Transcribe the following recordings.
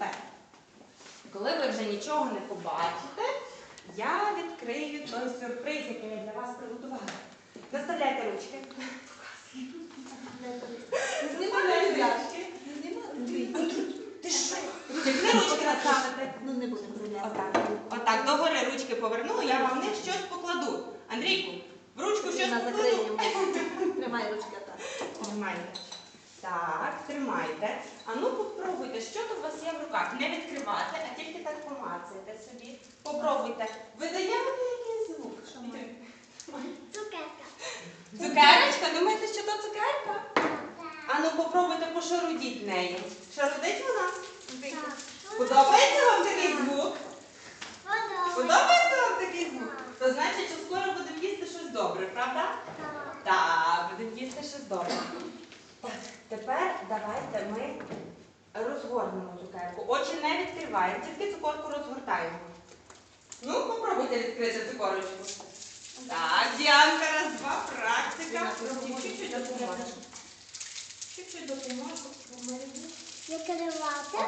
тепер, коли ви вже нічого не побачите, я відкрию той сюрприз, який я для вас приготувала. Наставляйте ручки. Наставляйте ручки. Ти що? Ручки наставите? Ну не будемо. Отак. Отак, догори ручки повернули, я вам в них щось покладу. Андрійку, в ручку щось покладу. Тримай ручка так. Тримайте. Так, тримайте. А ну попробуйте, що тут у вас є в руках. Не відкривати, а тільки так помацайте собі. Попробуйте. Видає вони якийсь звук. Що? Цукерка. Цукерочка? Думаєте, що то цукерка? А ну попробуйте пошарудіть нею. Шарудить вона? Подобається вам такий звук? Подобається вам такий звук? То значить, що скоро будемо їсти щось добре, правда? Так, будемо їсти щось добре. Давайте ми розгорнемо цукерку. Очі не відкриваємо, тільки цукорку розгортаємо. Ну, попробуйте відкрити цукорочку. Так, Діанка, раз, два, практика. Чуть-чуть допоможе. Чуть-чуть допоможе. Закривати.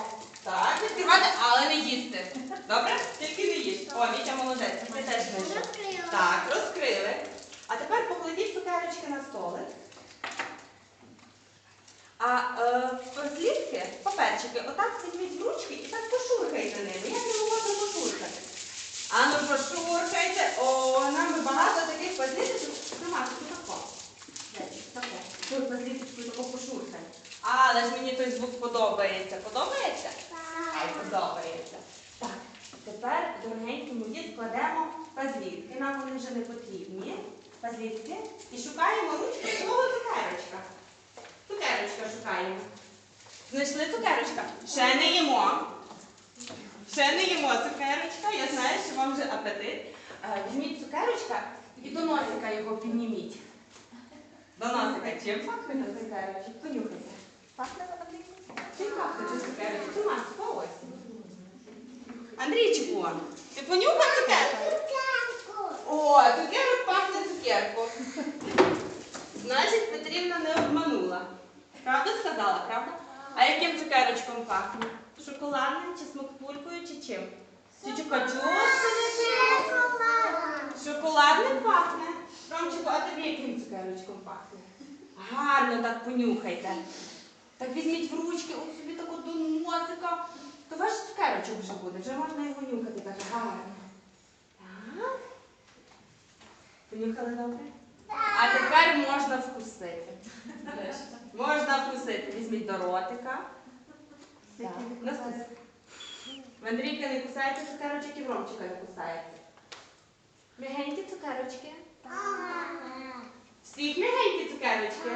Так, відкривати, але не їсти. Добре? Тільки не їж. О, Вітя молодець, ти теж не. Розкрила. Так, розкрили. А тепер покладіть цукерочки на столик. А е, слідки, паперчики, отак візьміть в ручки і так пошурхайте ними. Як не можна пошурхати? А ну пошурхайте. О, нам багато таких пазліточок. Тримати тако. Тако. Тут пазліточку тако пошурхай. Але ж мені той звук подобається. Подобається? Хай подобається. Так, тепер, дорогенькі мої, складемо пазлітки. Нам вони вже не потрібні. Пазлітки. І шукаємо ручки свого цукерочка. Цукерочка шукаємо. Знайшли цукерочка. Ще не їмо. Ще не їмо цукерочка. Я знаю, що вам вже апетит. Е, Візьміть цукерочка і до носика його підніміть. До носика. Чим пахне на цукерочок? Понюхайте. Пахне на Чим пахне ця цукерочка? Томасика, ось. Андрійчику, ти понюхав цукерку? О, цукерок пахне цукерку. Значить, Петрівна не обманула. Правда сказала, правда? А яким цукерочком пахне? Шоколадним чи смакпулькою, чи чим? Чи чукачушкою. Шоколадним пахне. Ромчику, а тобі яким цукерочком пахне? Гарно так понюхайте. Так візьміть в ручки, ось собі таку до носика. То ваш цукерочок вже буде, вже можна його нюхати так гарно. Так. Понюхали добре? А тепер можна вкусити. Можна вкусити. Візьміть до ротика. Наступне. В не кусається цукерочок і в Ромчика не кусається. Мягенькі цукерочки. Всіх мягенькі цукерочки.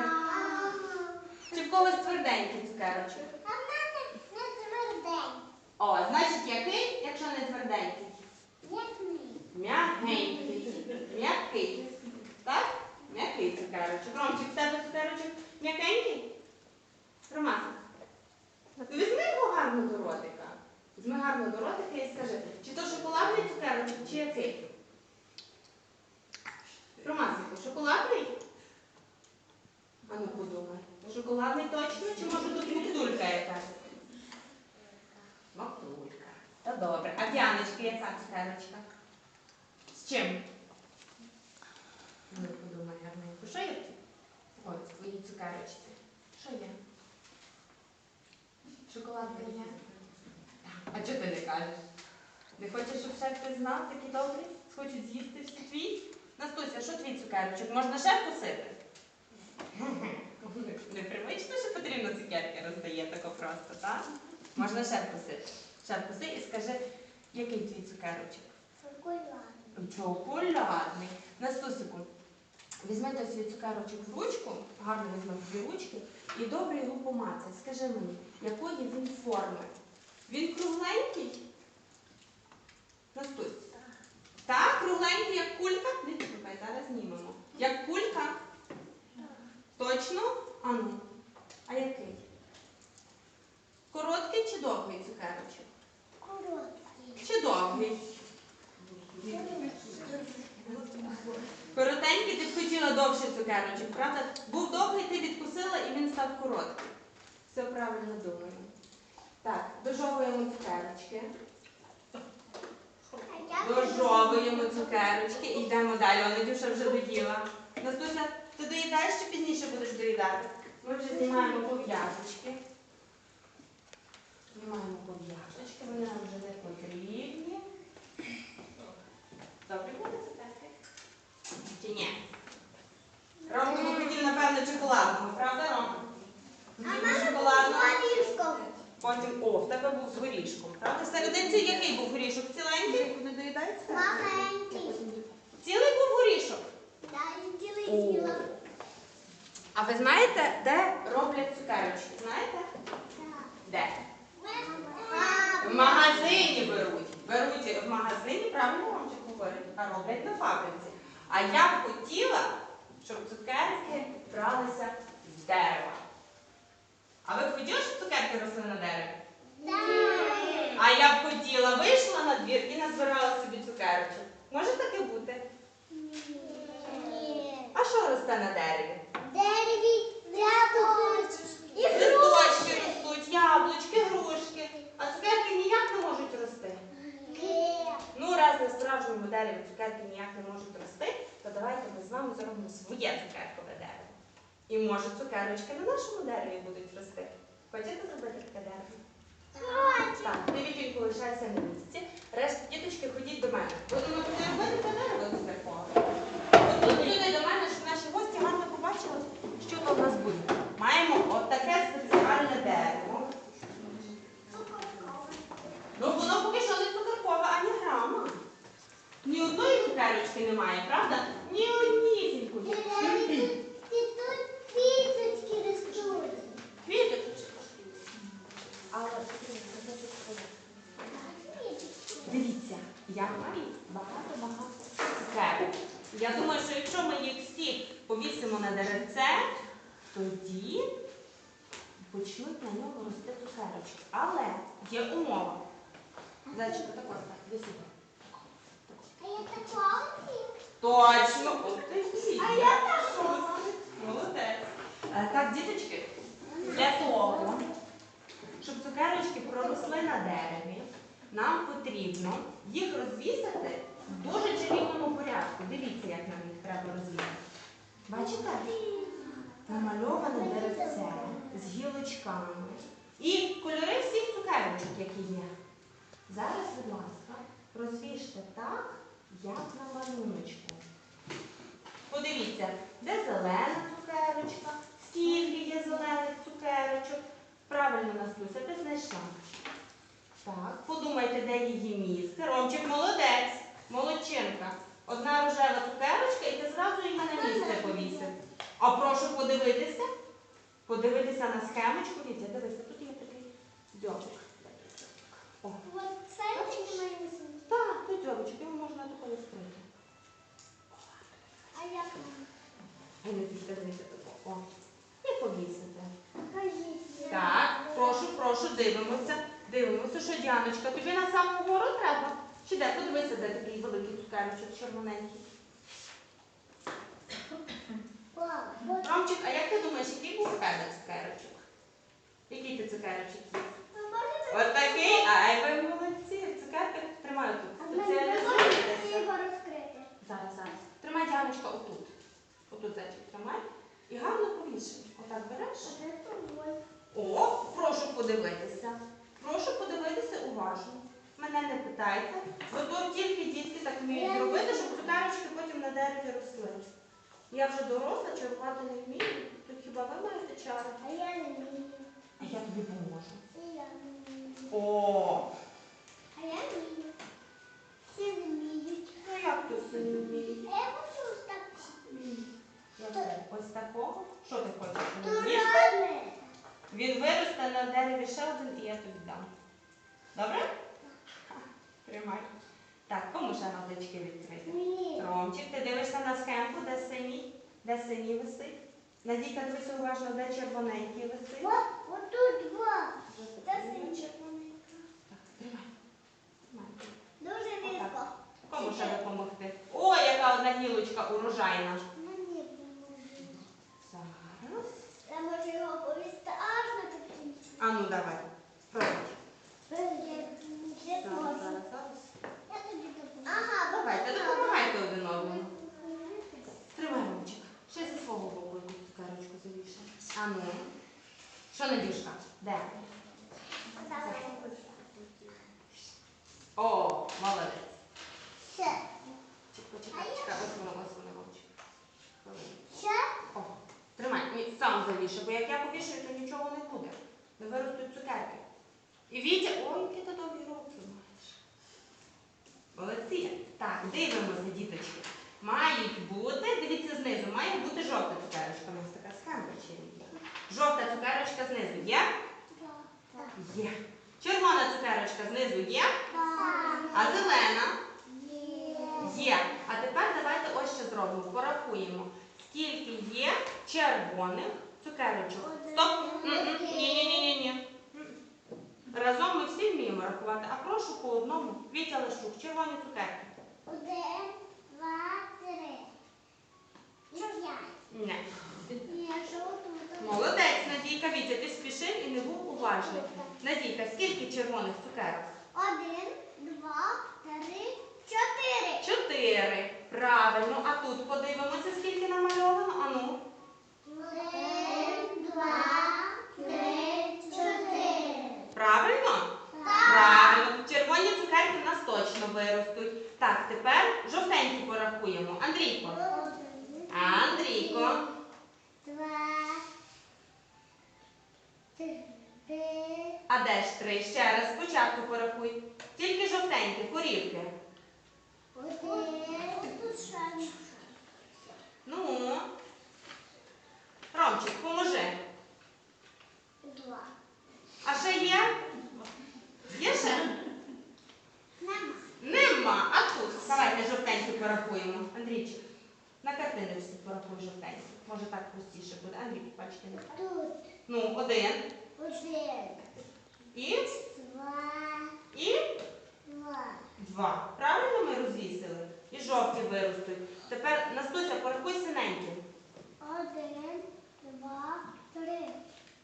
Чи в когось тверденькі цукерочки? А в мене не тверденький. О, значить який, якщо не тверденький? М'якенький. М'який. Так? М'який цукерочок. Ромчик, в тебе цукерочок м'якенький? Роман, візьми його гарно до ротика. Візьми гарно до ротика і скажи, чи то шоколадний цукерочок, чи який? Ромасику, шоколадний? А ну подумай. Шоколадний точно, чи може тут муктулька якась? Мактулька. Та добре. А Діаночки, яка цукерочка? З чим? Ну, подумай гарненько. Що є? Ось, в твоїй цукерочці. Що є? Шоколадка є? А чого ти не кажеш? Не хочеш, щоб шеф ти знав, такий добрий? Хочуть з'їсти всі твій? Настуся, що твій цукерочок? Можна ще вкусити? Непривично, що потрібно цукерки роздає тако просто, так? Можна ще вкусити. Ще вкуси і скажи, який твій цукерочок? Чоколадний. Настусику, візьми цю цукерочок в ручку, гарно візьмете дві ручки і добре його помацай. Скажи мені, якої він форми? Він кругленький? Настусь. Так, кругленький, як кулька? Не чекай, зараз знімемо. Як кулька? Точно? Ану. А який? Короткий чи довгий цукерочок? Чи довгий? Коротенький, ти б хотіла довший цукерочок, правда? Був довгий, ти відкусила і він став короткий. Все правильно думаю. Так, дожовуємо цукерочки. А я Дожовуємо цукерочки і йдемо далі. О, Надюша вже доїла. Настуся, ти доїдаєш чи пізніше будеш доїдати? Ми вже знімаємо пов'язочки. Знімаємо пов'язочки, вони нам вже не потрібні. Добре буде цукерки? Чи ні? Ромко би хотів, напевно, чоколадного, правда, Ромко? А Хотів мене шоколадного. горішком. Потім, о, в тебе був з горішком, правда? Серединці який був горішок? Ціленький? Не доїдається? Маленький. Цілий був горішок. Дай ділий О. з'їла. А ви знаєте, де роблять цукерочки? Знаєте? Де? В магазині беруть. Беруть в магазині, правильно вам чи говорять, а роблять на фабриці. А я б хотіла, щоб цукерки бралися з дерева. А ви б хотіли, щоб цукерки росли на дереві? Так. А я б хотіла, вийшла на двір і назбирала собі цукерочок. Може таке бути? Ні. А що росте на дереві? Дереві, яблуки і грушки. ростуть, яблучки, грушки. А цукерки ніяк не можуть рости. Ні. Ну, раз на справжньому дереві цукерки ніяк не можуть рости, то давайте ми з вами зробимо своє цукеркове дерево. І може цукерочки на нашому дереві будуть рости. Хочете зробити таке дерево? Так, ти Вітюньку лишайся на місці. Решта діточки ходіть до мене. Будемо тобі робити дерево цукеркове. От тут люди до мене, щоб наші гості гарно побачили, що в нас буде. Маємо от таке спеціальне дерево. Ну воно поки що не цукеркове, ані грама. Ні одної цукерочки немає, правда? Ні однісінької. І тут квіточки ростуть. Квіточки. Але дивіться, я маю багато-багато цукерок. Я думаю, що якщо ми їх всі повісимо на деревце, тоді почнуть на нього рости цукерочки. Але є умова. Зайчику, так ось так, іди сюди. А я такого. Точно, от ти. А я такого. Молодець. Е, Так, діточки, для того, щоб цукерочки проросли на дереві, нам потрібно їх розвісити в дуже чарівному порядку. Дивіться, як нам їх треба розвісити. Бачите? Намальоване деревце з гілочками і кольори всіх цукерочок, які є. Зараз, будь ласка, розвіжте так, як на малюночку. Подивіться, де зелена цукерочка, скільки є зелених цукерочок. Правильно, Настуся, ти знайшла. Так, подумайте, де її місце. Ромчик молодець, молодчинка. Одна рожева цукерочка, і ти зразу її на місце повісив. А прошу подивитися. Подивитися на схемочку. Дивіться, дивися, тут є такий дзьобик. О, От це не має так, тут дзьобичок, його можна такою відкрити. А як? Не підказуйте тако. О. І повісити. Покажіть. Так, прошу, прошу, дивимося. Дивимося, що Діаночка, тобі на саму гору треба? Чи де? Подивися, де такий великий цукерочок червоненький. Папа, от Ромчик, а як ти думаєш, який був в тебе цукерочок? Який ти цукерочок їв? ви можете От такий, ай ви молодці. Цукерки тримаю тут. Спеціалізуйтеся. його розкрити? Зараз, зараз. Тримай Діаночка отут. Отут зайчик тримай. І гарно повішай. Отак береш. О, прошу подивитися. Прошу подивитися уважно. Мене не питайте, бо то тільки дітки так вміють робити, щоб цукерочки потім на дереві росли. Я вже доросла, чарувати не вмію, то хіба ви маєте чари? А я не вмію. А я тобі поможу. І я вмію. О, А я вмію. Всі вміють. ну як то все не вміє? А я хочу ось так. Я Ось такого. Що ти хочеш? щоб він виросте на дереві ще один і я тобі дам. Добре? Тримай. Так, кому ще габлички відкрити? Ромчик, ти дивишся на схемку, де синій? Де синій висить? Надійка Катрусю уважно, де червоненькі листи? О, тут два. Та синій червоненька. Дуже різко. Кому ще допомогти? О, яка одна гілочка урожайна. Ну, зараз. Я можу його повісти аж на такій. А ну давай. Спробуй. Я тобі допоможу. Ага, Ану. Що, Надюшка? Де? О, молодець. Чекай, чекай, чекай. Ось воно, ось воно, Ромчик. Хвилинку. О, тримай, ні, сам завіше, бо як я повішаю, то нічого не буде. Не виростуть цукерки. І Вітя, ой, які ти довгі руки маєш. Молодці. Так, дивимося, діточки. Мають бути, дивіться знизу, має бути жовта цукерочка. У нас така схемка ще є. Жовта цукерочка знизу є? Є. Червона цукерочка знизу є, а зелена є. А тепер давайте ось що зробимо. Порахуємо, скільки є червоних цукерочок. Стоп! Ні-ні-ні-ні. Разом ми всі вміємо рахувати, а прошу по одному. Вітя Лешук, червоні цукерки. Один, два, три. І п'ять. Ні. Молодець, Надійка, Вітя, ти спішив і не був уважний. Надійка, скільки червоних цукерок? Один, два, три, чотири. Чотири. Правильно. А тут подивимося, скільки намальовано. Ану. Один, два, три, чотири. Правильно? Правильно. Червоні цукерки в нас точно виростуть. Так, тепер жовтенькі порахуємо. Андрійко. Андрійко. Два, три, А де ж три? Ще раз спочатку порахуй. Тільки жовтенькі, корівки. один, Ну. Ромчик, поможи. два. А ще є? Є ще? Нема. Нема. А тут? Давайте жовтенькі порахуємо. Андрійчик, на картиночці порахуй жовтенькі. Може так простіше буде. Андрій, бачите, не так? Тут Ну, один. один, І, два, і два. два. Правильно ми розвісили? І жовті виростуть. Тепер Настуся, порахуй синенькі. Один, два, три.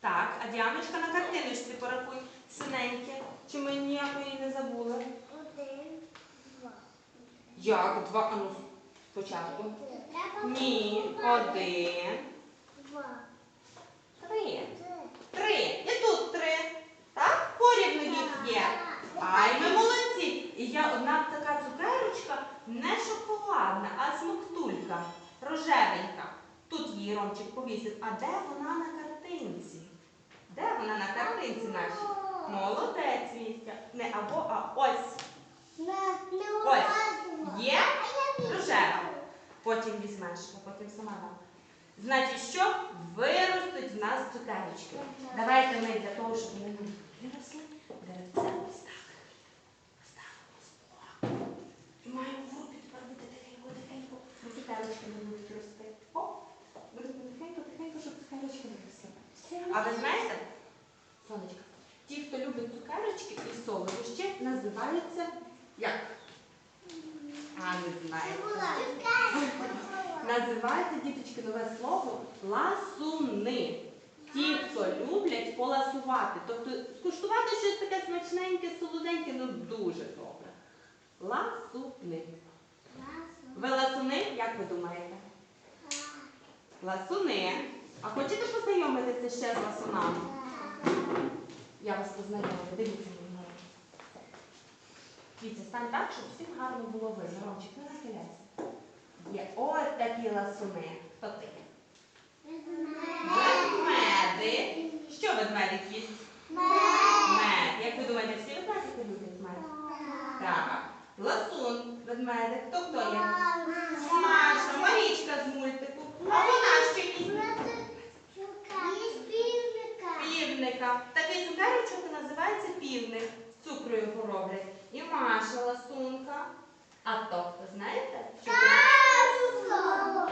Так, а Діаночка на картиночці порахуй синенькі. Чи ми ніякої не забули? Один, два. Як? Два. А ну, спочатку. Ні. Один. Два. Три. Три. Три. І тут три. Так? Порівну їх є. Ай, ми молодці. І я одна така цукерочка не шоколадна, а смоктулька, рожевенька. Тут її Ромчик повісив. А де вона на картинці? Де вона на картинці нашій? Молодець, Вістя. Не або, а ось. Ось. Є рожева. Потім візьмеш, а потім сама дам. Значить, що виростуть в нас цукерочки. Давайте ми для того, щоб вони виросли, деревце ось так. Поставимо збоку. І маємо в руки тепер буде тихенько, тихенько. Бо цукерочки не будуть рости. О, будемо тихенько, тихенько, щоб цукерочки не росли. А ви знаєте, сонечко, ті, хто любить цукерочки і солодощі, називаються як? А, не знаєте. Називається діточки нове слово ласуни. Ті, хто люблять поласувати. Тобто скуштувати щось таке смачненьке, солоденьке, ну дуже добре. Ласуни. Ви ласуни, як ви думаєте? Ласуни. А хочете познайомитися ще з ласунами? Я вас познайомлю. Дивіться мені. руки. Дивіться, стань так, щоб всім гарно було видно. Ромчик, не нахиляйся. Є ось такі ласуни. Хто ти? Ведмедик. Що ведмедик їсть? Мед. Як ви думаєте, всі ведмедики люблять мед? Так. Ласун, ведмедик. Хто хто є? Маша, Марічка з мультику. А вона що їсть? Півника. Такий цукерочок називається півник. З цукру його роблять. І Маша ласунка. А то хто знаєте? Це?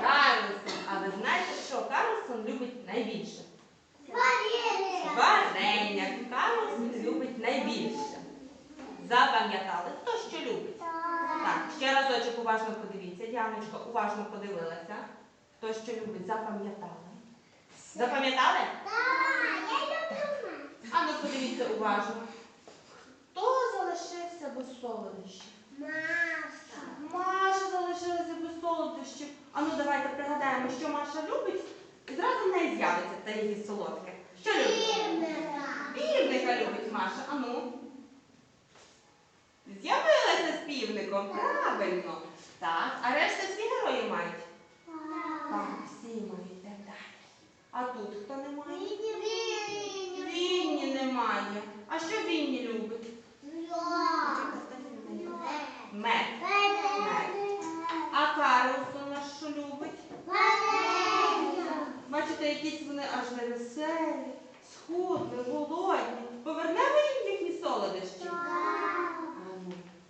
Карлсон. А ви знаєте, що Карлсон любить найбільше? Варення. Карлсон любить найбільше. Запам'ятали, хто що любить? Так, ще разочок уважно подивіться. Діаночка уважно подивилася. Хто що любить, запам'ятали. Так, Запам'ятали? А ну подивіться уважно. Хто залишився без солодощів? Маша Маша залишилася без солодощів. А ну давайте пригадаємо, що Маша любить. І зразу в неї з'явиться те її солодке. Що любить? Півника любить Маша. А ну. З'явилася з півником. Правильно. Так, а решта всі герої мають? Так, всі мають. Так, далі. А тут хто не має? Вінні немає. А що Вінні любить? Мед. А Карлсон наш що любить? Бачите, якісь вони аж невеселі, схудні, голодні. Повернемо їм їхні солодощі?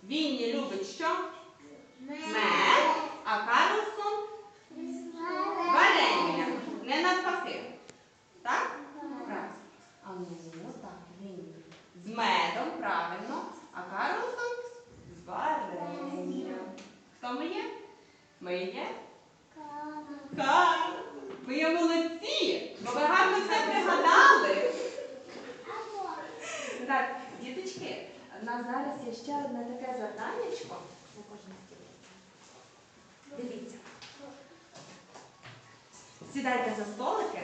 Вінні любить що? Мед, а Карлсон варення. Не навпаки. Так? Правильно. А ну, так, Вінні. З медом, правильно. А Карлсон з варенням. Хто ми є? Ми є? Так. Ви є молодці, бо ви гарно все пригадали. Так, діточки, у нас зараз є ще одне таке завданнячко. На кожен стіл. Дивіться. Сідайте за столики.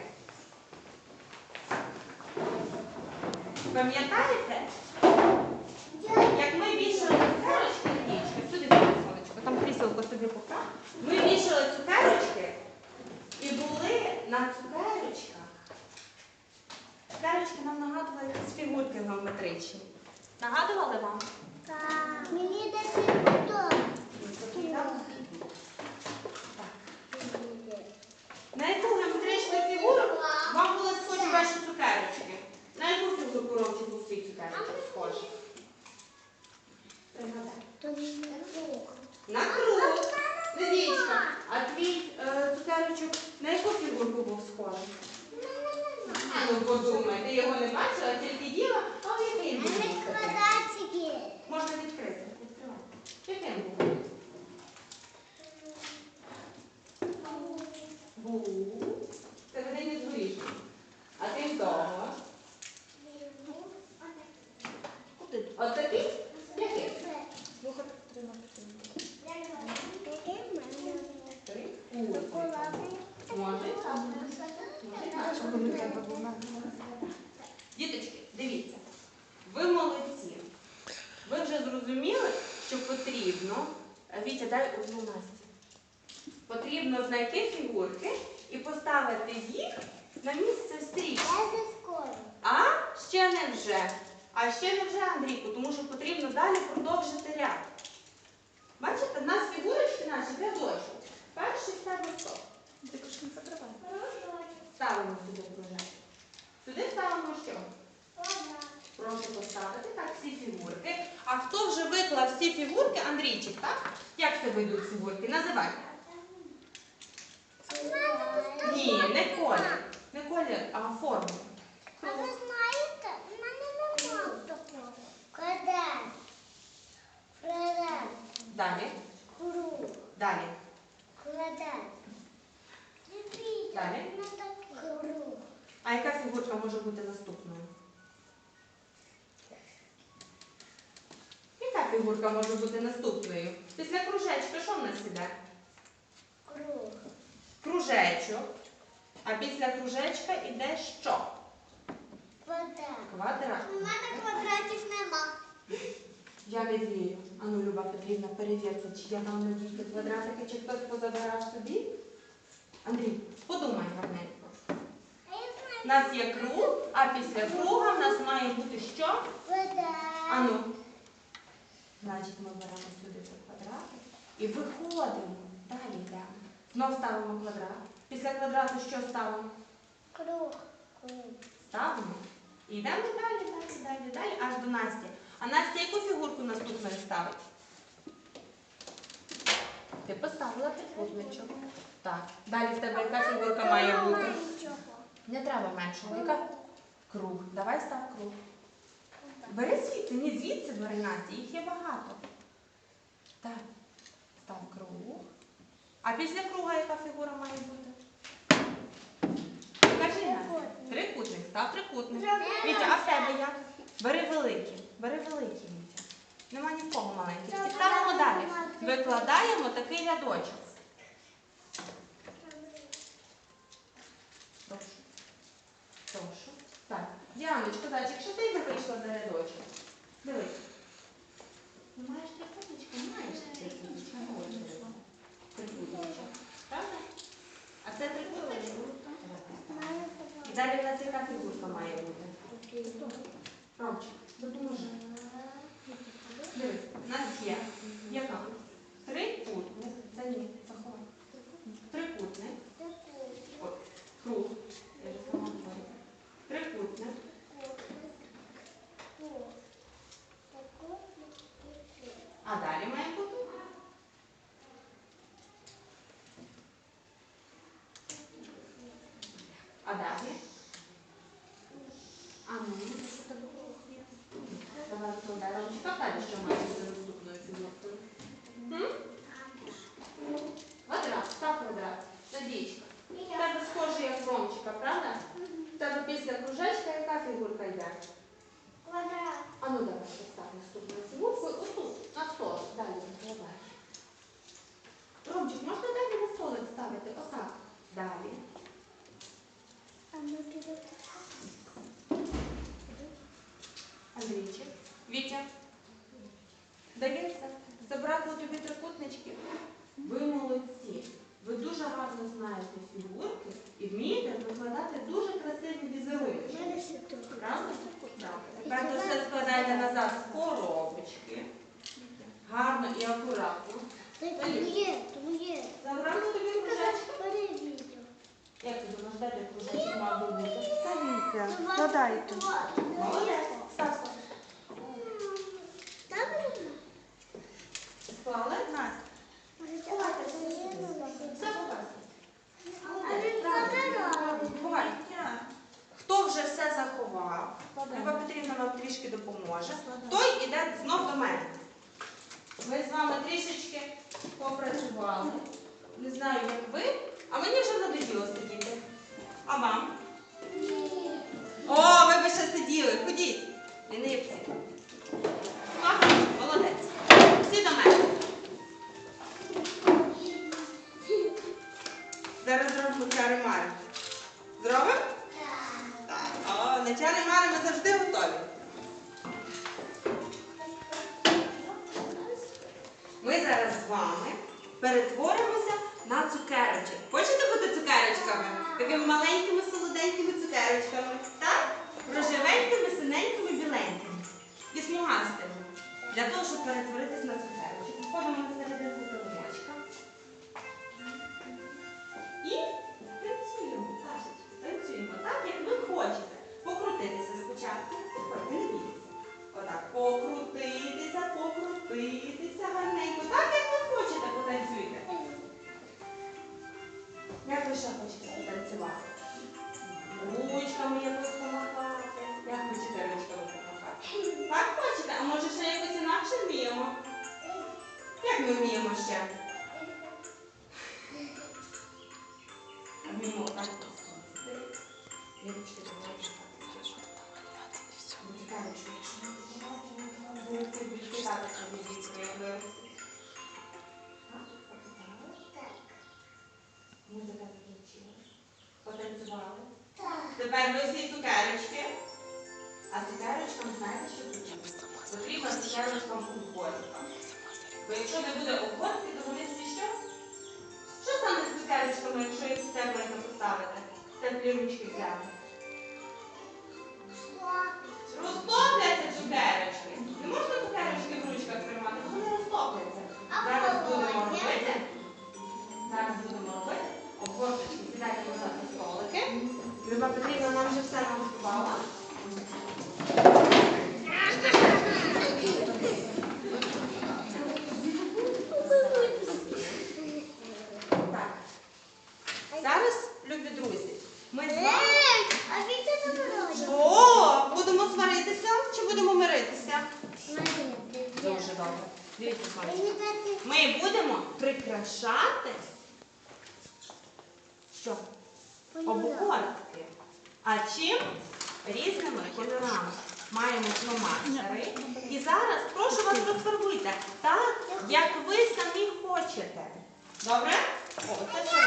Пам'ятаєте, як ми вішали цукерочки на нічки, сюди буде сонечко, там кріселко собі поправ. Ми вішали цукерочки і були на цукерочках. Цукерочки нам нагадували якісь фігурки геометричні. Нагадували вам? Мені дати фото. На яку геометричну фігуру вам були схожі ваші цукерочки? На яку фігуру коробці був свій цукерочок схожий? Пригадайте. На круг. Левічка, а твій е, цукерочок на яку фігурку був схожий? А ну подумай, ти його не бачила, тільки їла, а в який він був такий? Можна відкрити. Відкривай. Яким був? Був. Це вони не згорішні. А ти вдома? Куди? От такий? Який? Діточки, дивіться, ви молодці. Ви вже зрозуміли, що потрібно. Е, Вітя, дай одну Насті. Потрібно знайти фігурки і поставити їх на місце стрічки. А ще не вже. А ще не вже, Андрійку, тому що потрібно далі продовжити ряд. Бачите, в нас фігурочки наші рядочок. Перший тебе стоп. Ти кажеш, не закривай. Ставимо сюди кружечок. Сюди ставимо що? Прошу поставити так всі фігурки. А хто вже виклав всі фігурки? Андрійчик, так? Як це вийдуть фігурки? Називай. Ні, не колір. Не колір, а форму. Фігурка може бути наступною? Після кружечка що в нас іде? Круг. Кружечок. А після кружечка іде що? Квадрат. Квадрат. У мене квадратів нема. Я не вірю. Ану, Люба Петрівна, перевірте, чи я вам надійте квадратики, чи хтось позабирав собі. Андрій, подумай гарненько. У нас є круг, а після круга в нас має бути що? Квадрат. Ану. Значить, ми беремо сюди цей квадратик і виходимо. Далі йдемо. Знов ставимо квадрат. Після квадрату що ставимо? Круг. Круг. Ставимо. І йдемо далі, далі, далі, далі, аж до Насті. А Настя яку фігурку наступною ставить? Ти поставила трикутничок. Так. Далі в тебе яка фігурка має бути? Не треба меншого. Яка? Круг. Давай став круг. Бери звідси, не звідси бери Насті, їх є багато. Так. Став круг. А після круга яка фігура має бути? Кажи Настя. Трикутник, став трикутник. Вітя, а в тебе як? Бери великі. Бери великі, Вітя. Нема ні в маленьких. І ставимо далі. Викладаємо такий рядочок. Прошу. Так, Діаночка, якщо ти вийшла за рядочок. Дивись. Ну, маєш трикутничка, маєш трикутничка. Правда? А це трикутничок. І далі в нас яка фігурка має бути? Ромчик, допоможи. Дивись, у нас є. Яка? Трикутник. Це ні, заховай. Трикутник. О, Круг. Я вже сама говорю. Трикутник. А далі має бути? А далі? А ну, давай складаємо. Чекай далі, що має бути наступною фігуркою. М? Квадрат, так квадрат. Надієчка. В тебе схоже, як Ромчика, правда? В тебе після кружечка яка фігурка йде? А ну давай постав наступну фігурку. Отут, на стол. Далі закриваєш. Ромчик, можна далі на столик ставити? Отак. Далі. Андрійчик. Вітя. Дається. Забракло тобі трикутничків. Ви молодці. Ви дуже гарно знаєте фігурки і вмієте викладати дуже красиві візерунки. Правда? Так. Тепер то все складайте назад в коробочки. Гарно і акуратно. Забрали тобі кружечки? Як ти думаєш, де той кружечок мав би бути? Ставіться, складайте. Молодець. Став, став. Настя, Все показує. Хто вже все заховав, Люба Петрівна вам трішки допоможе. Той іде знов до мене. Ми з вами трішечки попрацювали. Не знаю, як ви, а мені вже надоїло сидіти. А вам? О, ви би ще сиділи. Ходіть. Не Всі цукерочки. А цукерочкам знаєте, що потрібно? Потрібно цукерочкам обгортка. Бо якщо не буде обгортки, то вони всі що? Що стане з цукерочками, якщо їх тепленько поставити? Теплі ручки взяти. Ми будемо прикрашати що? Обгортки. А чим? Різними кольорами. Маємо фломастери. І зараз прошу вас розфарбуйте так, як ви самі хочете. Добре? О, це ще.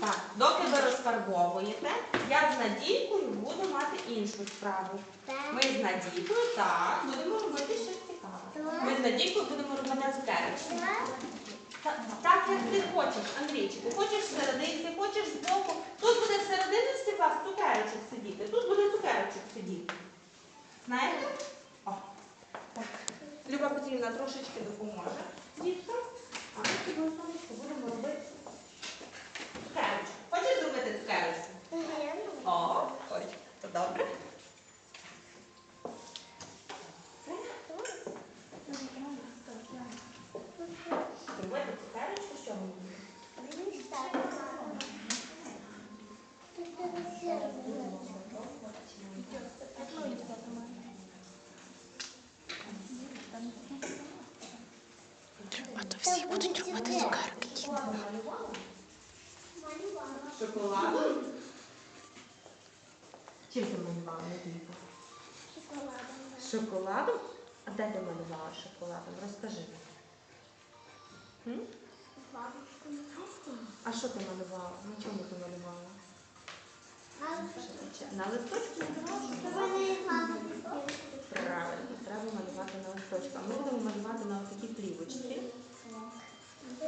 Так, доки ви розфарбовуєте, я з Надійкою буду мати іншу справу. Ми з Надійкою, так, будемо робити цікаве. Ми з Надійкою будемо робити. Та- Так, як ти хочеш, Андрійчику. Хочеш всерединці, хочеш збоку. Тут буде всерединці вас цукерочок сидіти, тут буде цукерочок сидіти. Знаєте? О, так. Люба Петрівна трошечки допоможе. Дітка. А ми з тобою сонечко будемо робити цукерочку. Хочеш зробити цукерочку? О, то добре. Зробити цукерочку, що ми будемо? Всі будуть робити цукерки. Шоколадом? Чим ти малювала, Надійка? Шоколадом? А де ти малювала шоколадом? Розкажи. М? А що ти малювала? На чому ти малювала? На листочку? Правильно, треба малювати на листочку. А ми будемо малювати на такій плівочці.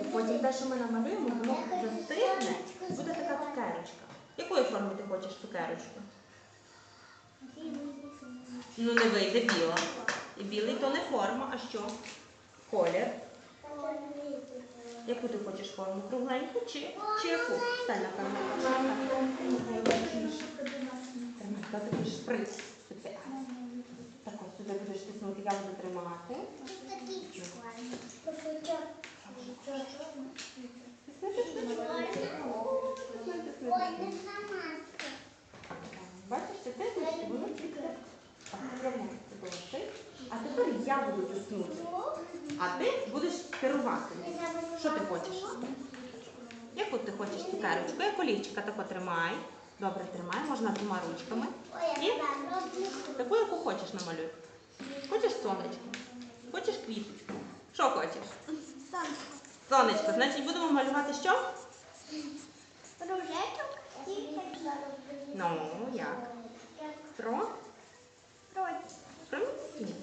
І потім те, що ми намалюємо, воно застигне, буде така цукерочка. Якої форми ти хочеш цукерочку? Ну не вийде біла. І білий то не форма, а що? Колір. Яку ти хочеш форму? Кругленьку чи, чи яку? Стань на камеру. Так ось сюди будеш тиснути, я буду тримати. Ти тиснеш, і воно піде. Так, тримається досить. А тепер я буду тиснути, а ти будеш керувати. Що ти хочеш? Яку ти хочеш цукерочку? Як олівчика тако тримай. Добре, тримай, можна двома ручками. Таку, яку хочеш намалюй. Хочеш сонечко? Хочеш квіточку? Що хочеш? Сонечко, значить будемо малювати що? Ружечок і Ну, як? Про? Промінці.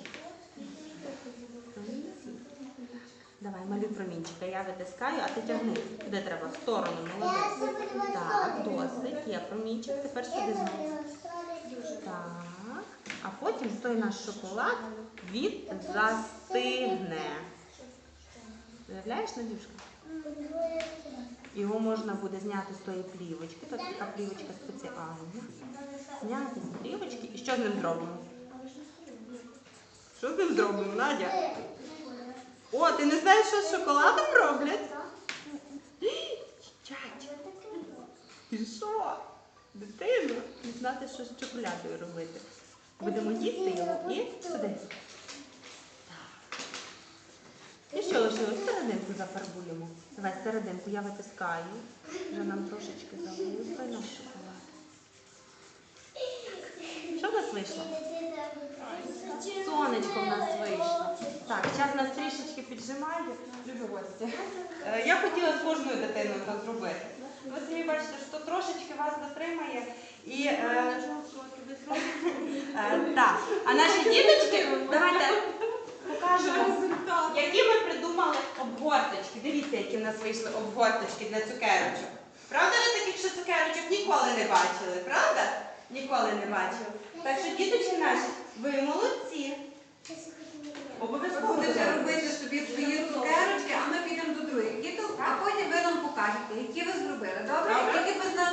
Промінці. Давай, малюй промінчика. Я витискаю, а ти тягни. Куди треба? В сторону, молодець. Так, досить. Є промінчик. Тепер сюди знову. Так. А потім той наш шоколад він застигне. Уявляєш, Надюшка? Його можна буде зняти з тої плівочки. Тут така плівочка спеціальна. Зняти з плівочки. І що з ним зробимо? Що з ним зробимо, Надя? О, ти не знаєш, що з шоколадом роблять? Чать, і що? Дитину, не знати, що з чоколядою робити. Будемо їсти його і сюди. Так. І що лишилось? Серединку зафарбуємо. Давай серединку я витискаю. Вже нам трошечки той наш шоколад. Що в нас вийшло? Сонечко в нас вийшло. Так, час нас трішечки піджимає. Любі гості. Е, Я хотіла з кожною дитиною це зробити. Ви самі бачите, що трошечки вас затримає. І е, е, так. А наші діточки, давайте покажемо, які ми придумали обгорточки. Дивіться, які в нас вийшли обгорточки для цукерочок. Правда, ви таких ще цукерочок ніколи не бачили, правда? Ніколи не бачили. Так що, діточки наші, ви молодці. Обов'язково будете робити собі свої цукерочки, а ми підемо до других діток, а потім ви нам покажете, які ви зробили. Добре? Які без нас.